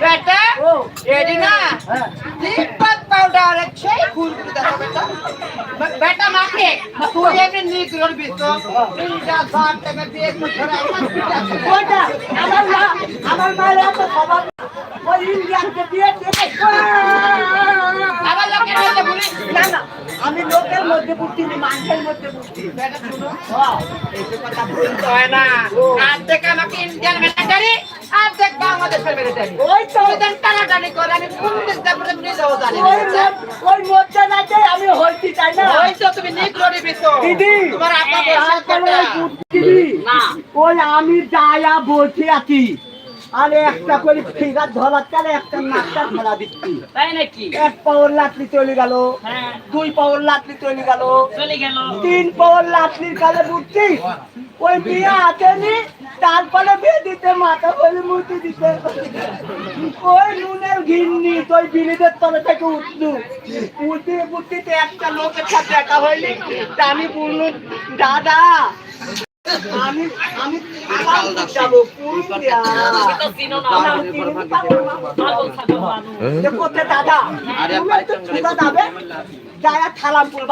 বেটা এডি না দীপক পাউডার সেই ফুল দেখো বেটা বেটা মাকে তুই এমনি নিক করবি তো ইন্ডিয়া ঘর থেকে বিয়ে করে ওইটা আমার মা আমার মায়ের এত খবর ওই ইন্ডিয়ানকে দিয়ে দিয়ে মধ্যে না মানুষের মধ্যে বেটা শুনো হ্যাঁ। এই কথা বলতে হয় না আর্ধেক আমাকে ইন্ডিয়ান মিলিটারি আর্ধেক বাংলাদেশের ওই তো টানাটানি করে আমি কোন দেশ যাব নিজেও জানি ওই মধ্যে না যে আমি হইতে চাই না? ওই তো তুমি নিক করবি তো। দিদি তোমার আপা বসে দিদি ওই আমি যায়া বসে আছি। আরে একটা করে ফিগার ধরার চালে একটা নাকটা ধরা দিচ্ছি। তাই নাকি? এক পাওয়ার লাটলি চলে গেল হ্যাঁ। দুই পাওয়ার লাটলি চলে গেল। চলে গেল। তিন পাওয়ার লাটলির কালে বুঝছি ওই বিয়ে আসেনি তারপরে বিয়ে দিতে মাথা বলে মুতি দিতে। ওই নুনের ঘিন্নি ওই বিলিদের তলে থেকে উঠলু। উঠতে উঠতে একটা লোকের সাথে দেখা হয়নি আমি বললু দাদা। আমি আমি আবার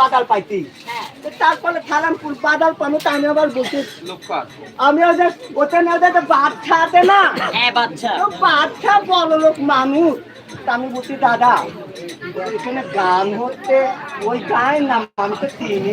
বাদাল পাইতি। বাদাল পানো তা আমি বলছি। আমি ওদের ওখানে ওদের বাচ্চা আছে না? হ্যাঁ বাচ্চা। বড় লোক মানুষ। তা আমি বলছি দাদা এখানে গান হচ্ছে। ওই গায়ের নাম আমি তো চিনি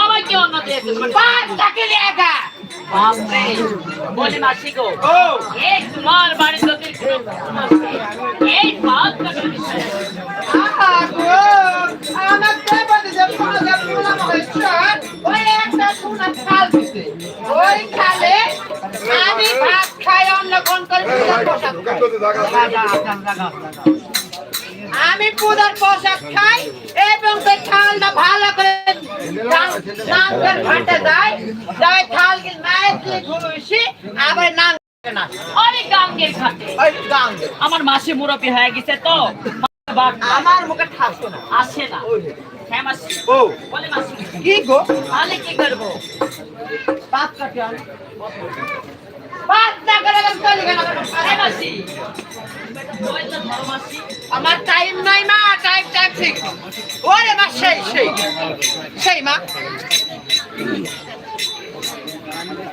আমাকে অন্য দিয়েছে। পাঁচ টাকা লেগা বাপরে। বলে মাসি গো এই তোমার বাড়ি যদি এই পাঁচ টাকা দিছে। আহা গো আমার দেবতে যে ফলে ফুলা হয়েছে ওই একটা সোনা খাল দিছে। ওই খালে আমি ভাত খাই অন্য কোন করে। আমি পূজার পোশাক খাই এবং সেই থালটা ভালো করে নাঙ্গের ঘাটে যায় যাই থাল কি নাইটলি ঘুরুইছি আবার নাং। আমার মাসে মুরব্বী হয়ে গেছে তো। আমার মুখে ঠাসো না। আসে না। হ্যাঁ মাসি। ও। বলে মাসি। কি গো? তাহলে কি করব? পাঁচ আমার টাইম নাই মা টাইম টাইম ঠিক। ওরে মা সেই সেই। সেই মা।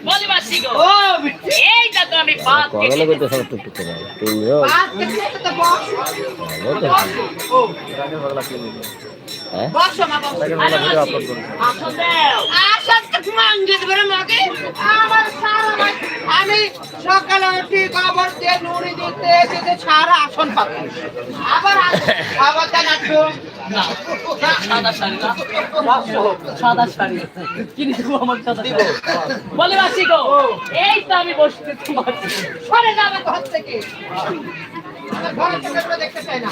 বলে মাসি গো ও এইটা তো আমি পাঁচ করতে সব টুকটুক করে? তুইও পাঁচ বস। ও। হ্যাঁ? বসো মা বসো। আসো দেও। আসার তো মাঙ্গে মাকে সকালে উঠি গোবর দিয়ে নুড়ি দিতে দিতে সারা আসন পাবো। আবার আবার একটু সাদা শাড়ি। সাদা শাড়ি কিনে দেবো আমার সাদা বলে মাসি গো এই তো আমি বসতে তোমার সরে যাবে ঘর থেকে দেখতে চাই না।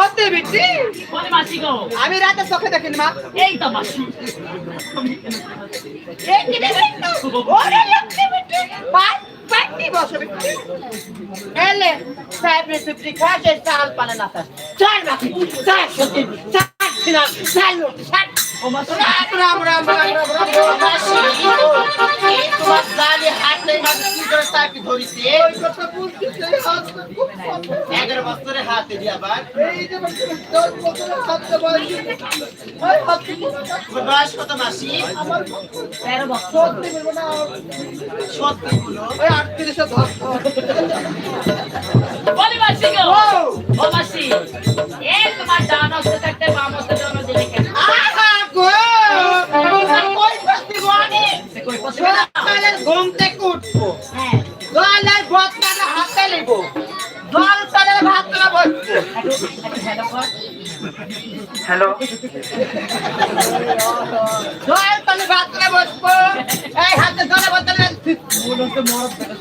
ওতে বিটি? বলে মাসি গো? আমি রাতে চোখে দেখিনি মা। এই তো মাসি। এই কি দেবে ওরে লক্ষ্মী বিটি। পাই পাইনি বসে বিটি। এলে সাহেব রে সুপ্রি পালে না সত্যি চাল খুব শক্ত। এগারো বছরে হাতে দিয়ে আবার বছরের বয়স। কত মাসি সত্যি বলো ওই আটত্রিশে বলি মাসি গো ও! মাসি এই তোমার ডান হস্তে থাকতে বাম হস্তে সকালের ঘুম থেকে উঠবো। জলের বোতলটা হাতে নিব। জল বসবো। হ্যালো। জল ভাতটা বসবো। এই হাতে জলে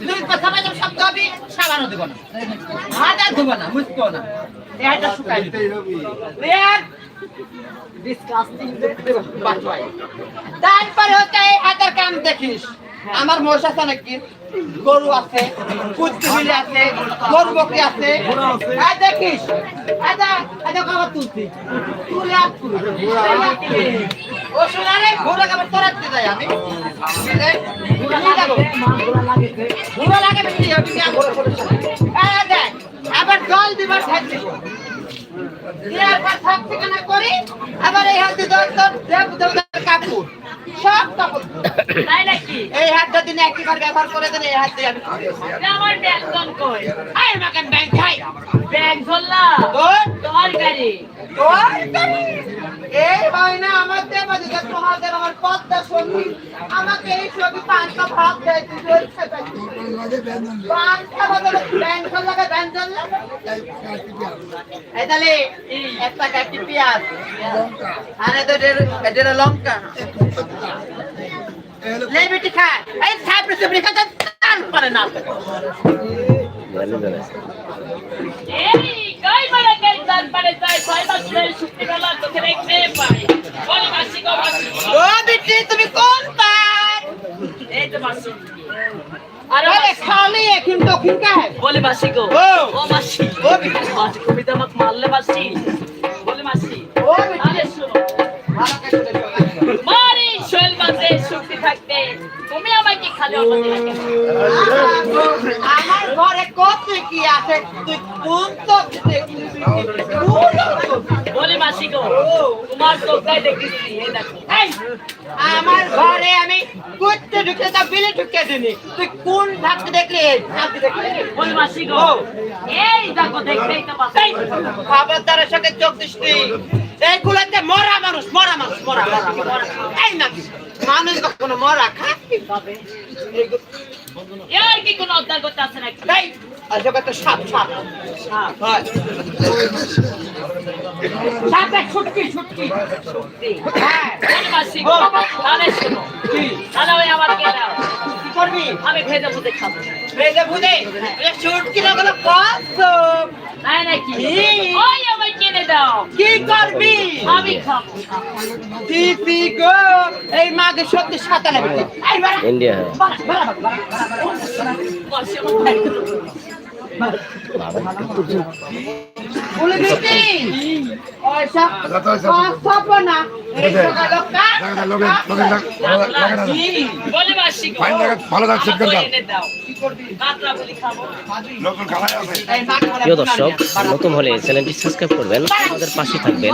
তুই কথা বলে সাবানও দিব না। হাত আর ধুবো না মুছবো না। হাতটা শুকাই তারপরে হচ্ছে এই হাতের কাম দেখিস। আমার মোষ আছে নাকি? গরু আছে কুচকুমিলি আছে গরু বকরি আছে। দেখিস। তুলছি। তুলে ও ঘোড়া তোরাতে যাই আমি? ঘোড়া লাগে আবার জল দিবার থাক ঠিকানা করি আবার এই হাতে তোর দেব কাপড় সব কাপড়? এই হাত যদি না একবার ব্যবহার করে দেন এই হাত দিয়ে আমার ব্যাগজন কই? আই মাকে ব্যাংক খাই। ব্যাগ ধরলা? তোর? তোর গাড়ি। তোর গাড়ি। এই হয় না আমার দেব দিকে তোমাদের আমার পদ্মা সঙ্গী। আমাকে এই ছবি পাঁচটা ভাত দেয় তুই ওই খেতে পাঁচটা বদলে ব্যাংক লাগে ব্যঞ্জন লাগে এই তাহলে একটা কাটি পেঁয়াজ আর এদের লঙ্কা। লেবিটি খা এই সাইপ্রে সুপ্রি খাতে তাল পারে না এই, কই বলে কে পারে। বলি মাসি গো, মাসি। ও বিটি তুমি কোন পার এই তো মাসি। আরে আরে খালি এখন দক্ষিণ কাহে বলি মাসি গো। ও। ও মাসি। ও বিটি। মাসি, তুমি আমাকে মারলে মাসি। বলি মাসি। ও বিটি আরে শোনো, ভালো করে দেখো। মারি তুমি আমাকে খালি? আমার ঘরে কত কি আছে তুই কোন তো দেখছিস মাসি গো তোমার চোখটাই দেখেছি এই দেখো এই, আমার ঘরে আমি কুত্তে ঢুকে তা বিলে ঢুকে দিনি তুই কোন ধাক্কে দেখলি এই ধাক্কে দেখলি মাসি গো এই দেখো দেখতেই তো খবরদারের সাথে চোখ দৃষ্টি এইগুলোতে মরা মানুষ মরা মানুষ মরা মরা মরা। এই না মানুষ কখনো মরা খাকি পাবে। এর কি কোনো উদ্ধার করতে আছে নাকি? এই আর জগতে সাপ সাপ। সাপ। সাপে ছুটকি ছুটকি হ্যাঁ বলি। মাসি গো তাহলে শোনো। তাহলে ওই আমার কে দাও? করবি? আমি ভেজা ভুজে খাব। ভেজা ভুজে? চুটকি লাগানো কসম নাই নাকি? ওই আমায় কিনে দাও। কি করবি? আমি খাব। দিদি গো এই মাকে সত্যি সাঁতার নেবে ইন্ডিয়া হ্যাঁ। বলে দিদি প্রিয় দর্শক নতুন হলে চ্যানেলটি সাবস্ক্রাইব করবেন আমাদের পাশে থাকবেন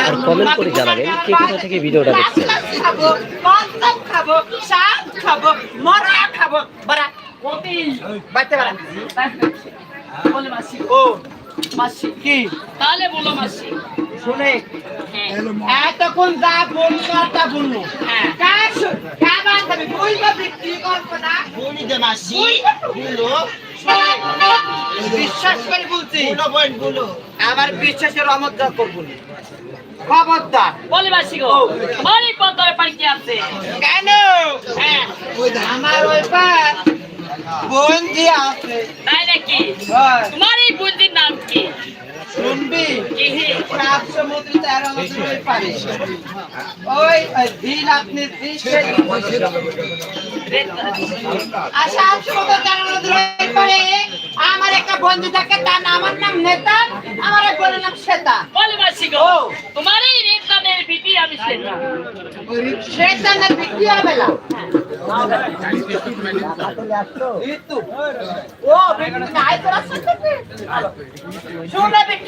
আর কমেন্ট করে জানাবেন কে কোথা থেকে ভিডিওটা দেখছেন। খাব কসম খাব মরা খাব। বাড়া কপি মাসি ও। মাসি। কি? তাহলে বলো মাসি। শুনে। হ্যাঁ। এতক্ষণ যা বলল তা বলল। হ্যাঁ। কার বিক্রি করব না। শোনে, বিশ্বাস করে বলছি। আমার বিশ্বাসের অমর্যাদা করব না। খবরদার। বলে মাসি গো। বাড়ি পদ্মার পাড়ি আছে। কেন? হ্যাঁ। আমার ওই পার বোন যে আছে তাই নাকি হয়, তোমার এই বুদ্ধির নাম কি শুনবি? কি সমুদ্র তেরো পারে। ওই দিন আপনি সেই আর সাত সমুদ্র তেরো নদীর পারে। আমার একটা বন্ধু থাকে তার নাম আমার নাম নেতা আমার এক বোনের নাম শ্বেতা। বলে মাসি গো ও। তোমার এই রেপ নামের বিটি আমি শ্বেতা। হবে না। ও বেটি নাই তোরা শুনে বেটি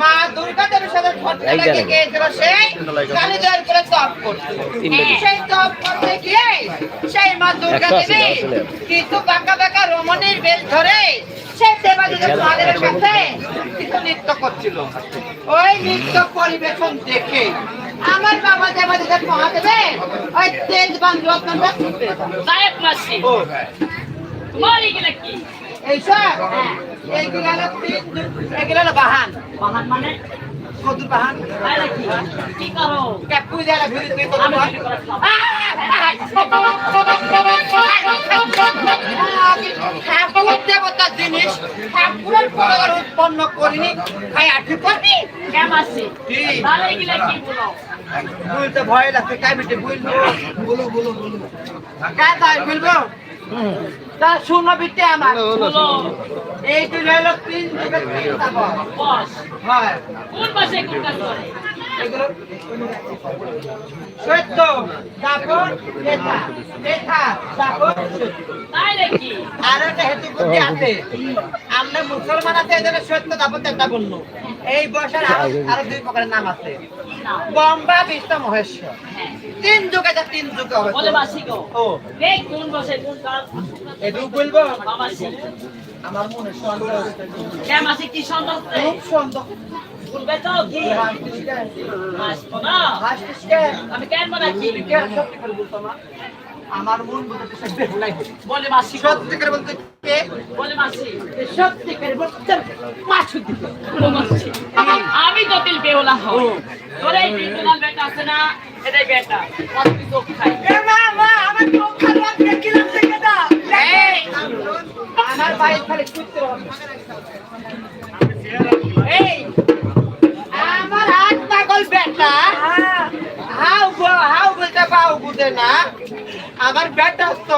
মা দুর্গা দেবীর সাথে ঝটকা জায়গায়। সেই কালী দেবের করে তপ করছে সেই তপ করতে গিয়ে সেই মা দুর্গা দেবী। কিছু বাঁকা বাঁকা রমণীর বেশ ধরে সেই দেবাদিদেব মহাদেবের কাছে কিছু নৃত্য করছিল। ওই নৃত্য পরিবেশন দেখে আমার বাবা দেবাদিদেব মহাদেবের ওই তেজ বান রত্নটা ছুটে যায়। সাহেব মাসি। তোমার কি? এইসব এইগুলো হলো তিন এগুলো হলো বাহান। বাহান মানে? কদুর বাহান। কি? করো? ক্যাপু দেওয়া ঘুরে তুই কত। ঠাকুর দেবতার জিনিস ঠাকুরের পরিবার উৎপন্ন করিনি খাই আঠি করবি বলতে ভয় লাগছে কাই বেটে বলব বলো বলো বলো তাই বলব? তা শুনো বিটে আমার বলো এইটি হলো তিন যুগের তিন। বস। হয়। কোন পাশে কোন কাজ করে? সত্য তারপর লেখা লেখা তারপর আর একটা হেতু বুদ্ধি আছে আমরা মুসলমান আছে এদের সত্য তারপর একটা বলল এই বয়সের আরও দুই প্রকারের নাম আছে বম্বা বিষ্ণু মহেশ্বর তিন যুগে যা তিন যুগে হবে ও এটুকু বলব আমার মনে সন্দেহ। কে সন্দেহ সন্দেহ তো কি? আসব না? হাসছিস কেন? আমি কেন বানাচ্ছি? কেন সত্যি করে বলতো? আমার মন বলে মাসি। সত্যি করে বলতে কে? বলে মাসি। সত্যি করে বলতে মাছ দিতে মাসি। আমি তো তিল বেওলা হই। তোর এই বেটা আছে না? এটাই বেটা। চোখ খাই। আমার বেটা তো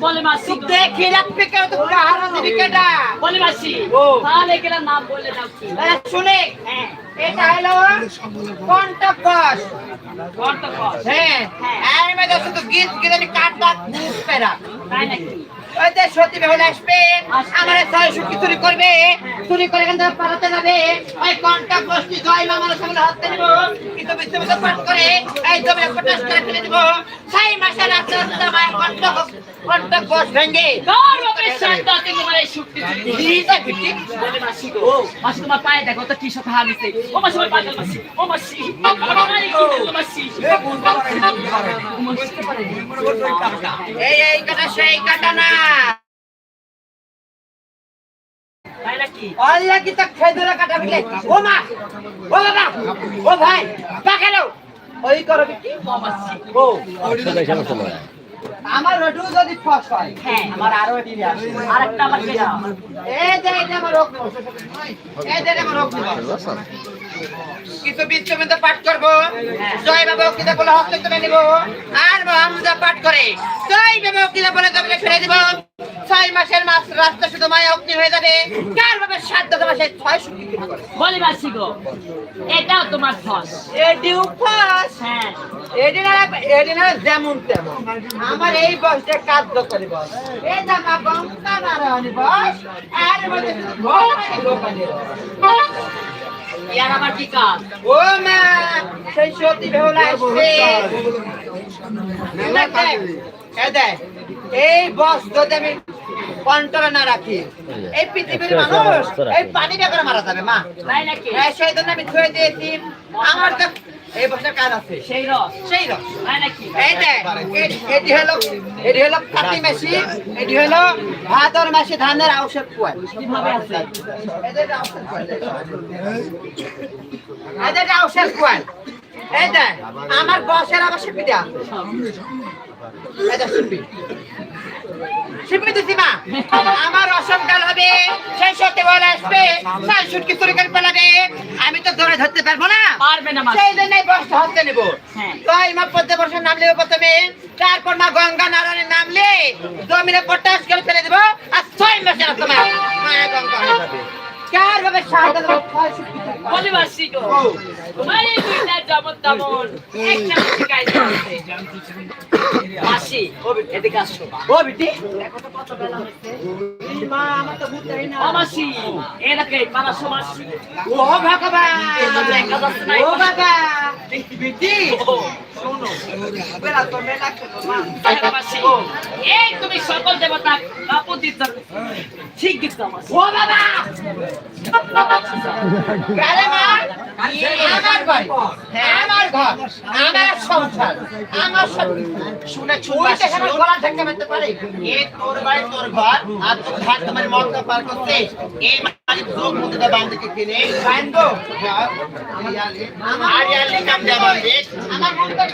বলে মাসি। দেখে রাখবে কেন তো কাহারা দিবি কেটা বলে মাসি। ও। তাহলে গেলাম নাম বলে দাও কি? শুনে। হ্যাঁ। এটা হলো কোনটা বস কোনটা কস হ্যাঁ। হ্যাঁ। এর তো গীত গীতানি কাটটা পেরা তাই নাকি? যে সত্যি বেহুলা আসবে। আমার ছয় সুখী চুরি করবে, চুরি করে থেকে পালাতে যাবে। ওই কন্টাক গোষ্ঠী জয় মামার সামনে হাতে নিব কিন্তু বিশ্ববিদ্য পাঠ করে এই জমি পটাশ করে ফেলে দিব। ছয় মাসের রাস্তা রাস্তা মায়ের এই কি কি কাটা সেই কাটা না অল্লাহ কি তা খেদুরা কাটা বিলে ও মা ও বাবা ও ভাই পাখালো ওই করো বিটি ও ও। সবাই সমস্যা নয় আমার রটু যদি ফস হয় হ্যাঁ আমার আরও একটি আছে। আরেকটা আমার এই যে এই যে এটা আমার রোগ এই যে আমার রোগ কিছু বিশ্ববিদ্য পাঠ করব। জয় বাবা কিতা বলে হস্ত তুলে নিব। আর হামজা পাঠ করে। জয় বাবা কিতা বলে তবে ফেলে দিব। রাস্তা শুধু মায়া অগ্নি হয়ে যাবে। কার বাবা সাধ্য দশ মাসে ছয় বলে মাসি গো এটাও তোমার ফস এটি উপাস হ্যাঁ। যেমন তেমন। আমার এই বয়সে কার্য করি বস এই জামা বংকা নারায়ণী বস আর মধ্যে শুধু ভগবানের ইয়ার আবার কি কাজ? ও মা সেই বেহুলা দেখ, এই বস যদি আমি কন্ট্রোলে না রাখি এই পৃথিবীর মানুষ এই পানি বেকার মারা যাবে মা। তাই নাকি? হ্যাঁ, সেই জন্য আমি ছুঁয়ে দিয়েছি। আমার তো এই বছর কাজ আছে। সেই রস। সেই নাকি? এই দেখ, এটি হলো এটি হলো কাতি মাসি এটি হলো ভাদর মাসে ধানের ঔষধ কুয়াল কীভাবে আছে? এদের ঔষধ কুয়াল এই দেখ আমার বসের আবার পিঠা এটা শুনবি শিল্পী দিদি মা আমার অসংকাল হবে সেই সত্যি বলে আসবে সাল সুটকি চুরি করে পালাবে আমি তো ধরে ধরতে পারব না। পারবে না সেই জন্যই নেব। হ্যাঁ। তাই মা পদ্মে বর্ষার নাম নেব প্রথমে? তারপর মা গঙ্গা নারায়ণের নামলে জমিনে পটাশ করে ফেলে দেবো। আর ছয় মাসের তোমার মায়া গঙ্গা হয়ে যাবে। চার ভাবে সাহায্য দেবো করে। বলে মাসি গো তোমার এই দুইটা যেমন তেমন একটা শিখাইতে আছে মাসি এদিকে আসো। ও বিটি দেখো তো কত বেলা হয়েছে মা আমার তো বুঝতেই না। ও মাসি এনাকে পারাসো মাসি ও ভগবান! দেখা যাচ্ছে না। ও বাবা বিটি? ও, শোনো। বেলা তো মেলা খেলো এই তুমি সকল দেবতা কাপড় দিচ্ছ ঠিক মাসি ও বাবা! আমার বাড়ি হ্যাঁ। আমার ঘর আমার সংসার আমার সব শুনে সেখানে গলা ঢাকা মারতে পারে। এ তোর বাড়ি তোর ঘর আর তোর ঘর তোমার মক্কা পার করতে। এই মাঝে চোখ মুখে দে বান্ধকে কিনে। বান্ধো আর কাম দে আমার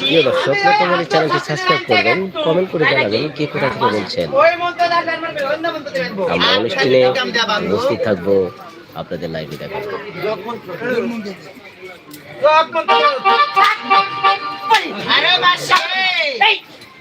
প্রিয় দর্শক নতুন চ্যানেলটি সাবস্ক্রাইব করবেন কমেন্ট করে জানাবেন কে কোথা থেকে বলছেন আমরা অনুষ্ঠানে। উপস্থিত থাকব, আপনাদের লাইভে দেখাবো আরে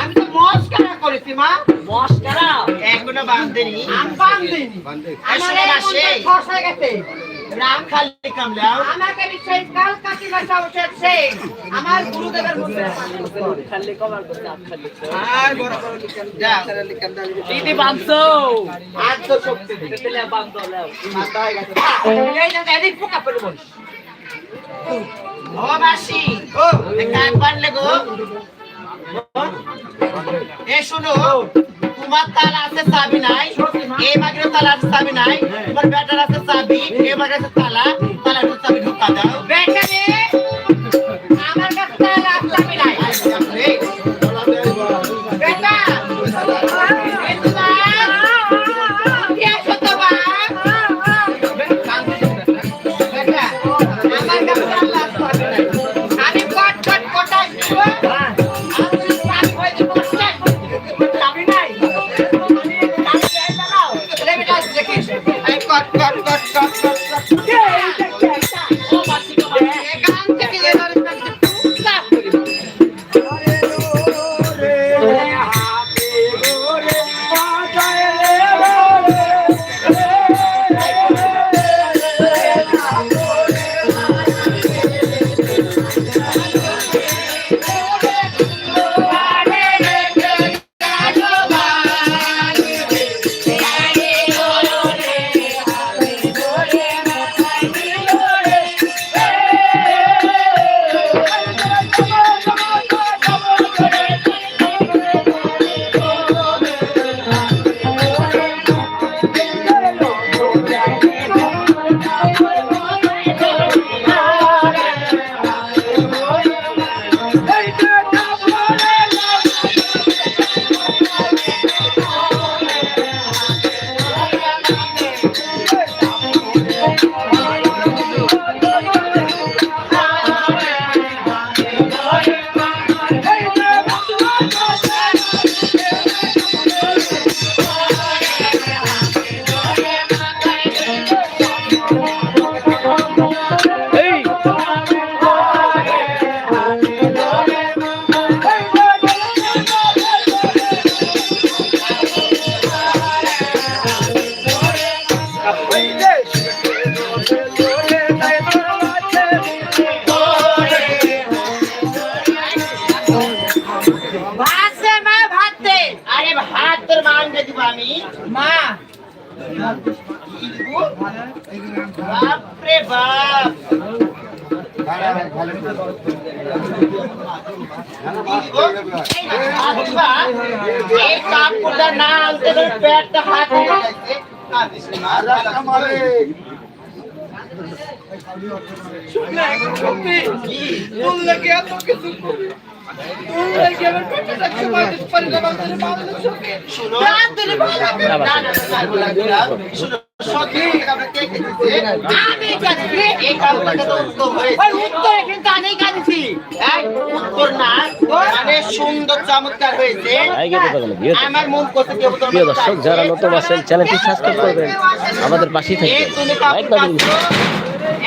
আমি তো করেছি মা মস্কারা এখনও বান্ধেনি দিদি বাঁধছো আর তো শক্তি বল ও মাসি ও। কান পারলে গো এ শুনো তোমার তালা আছে চাবি নাই এই বাগের তালা আছে চাবি নাই তোমার বেটার আছে চাবি এই বাগের আছে তালা তালা চাবি ঢুকা দাও। কি দিব? বাপরে বাপ এই ভাত দিবা? এই কাপড়টা না আনতে পারে পেটটা হাতে যাচ্ছে শুনো না, না, দর্শক যারা নতুন আছেন চ্যানেলটি সাবস্ক্রাইব করবেন আমাদের পাশেই থাকবেন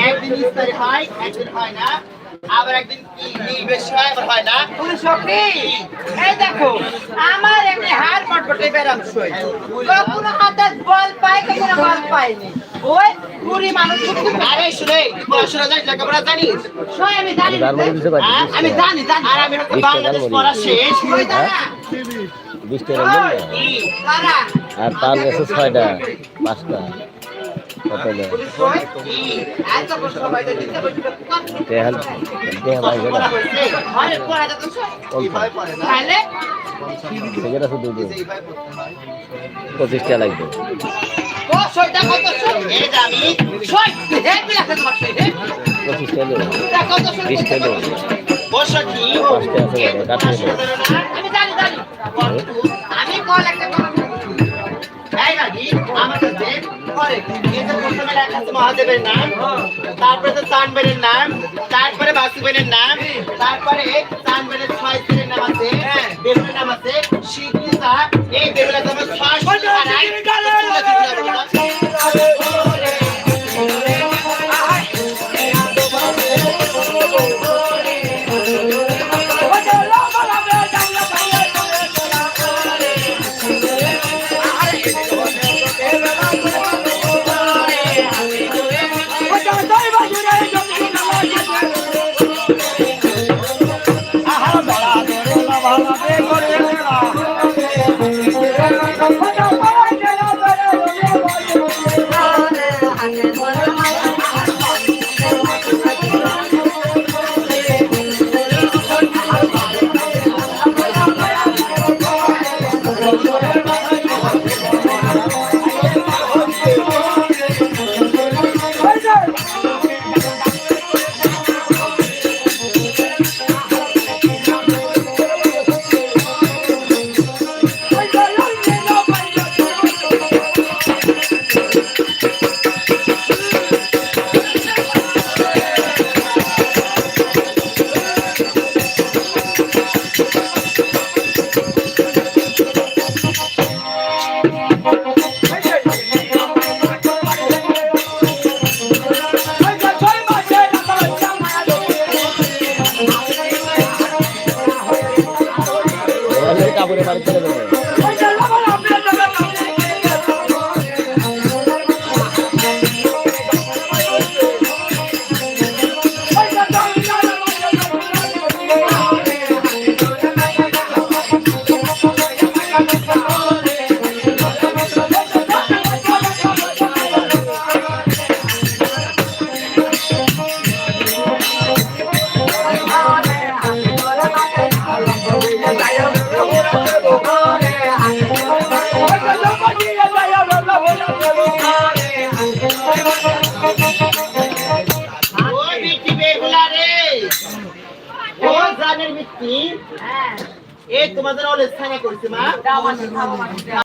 একদিন হয় একদিন হয় না আবার একদিন কি নির্বেশ হয় হয় না? পুলিশ সখী, এই দেখো আমার এমনি হার মটমটে ব্যারাম সই। কখনো হাতে বল পাই কখনো বল পাইনি। ওই বুড়ি মানুষ শুধু আরে শুনে পড়াশোনা জানিস লেখাপড়া জানিস? সই আমি জানি হ্যাঁ? জানি জানি। আর আমি বাংলাদেশ পড়া শেষ। দাঁড়া বিশ টাকা আর তার গেছে ছয়টা পাঁচটা। পঁচিশটা লাগবে। পঁচিশটা পাঁচটা আছে আমি কল একটা নাকি আমার কাছে মহাদেবের নাম তারপরে তো তানবেনের নাম তারপরে বাসুবেনের নাম তারপরে তানবেনের ছয় ছেলের নাম আছে বেহুলের নাম আছে শিক্ষিতা এই বেহুলা তোমার ছয়